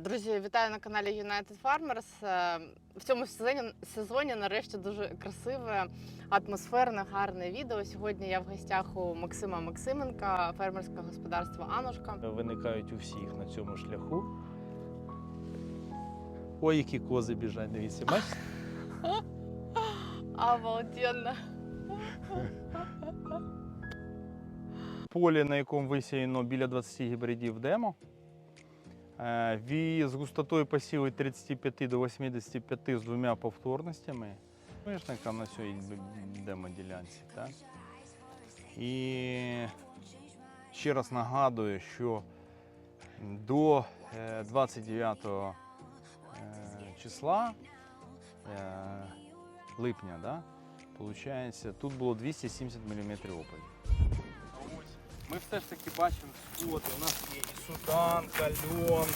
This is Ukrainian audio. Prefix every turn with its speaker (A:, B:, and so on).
A: Друзі, вітаю на каналі United Farmers. Е, В цьому сезоні, сезоні нарешті дуже красиве, атмосферне, гарне відео. Сьогодні я в гостях у Максима Максименка, фермерське господарство Анушка.
B: виникають у всіх на цьому шляху. Ой, які кози біжать, дивіться, бачите?
A: Обалденно.
B: Поле, на якому висіяно біля 20 гібридів демо. Е, ві- З густотою посіву від 35 до 85 з двома повторностями. Соняшника на цій б- демо-ділянці. Так? І ще раз нагадую, що до е, 29 е, числа е, липня, да, тут було 270 мм опадів. Ми все ж таки бачимо сходи. У нас є і судан, кальон,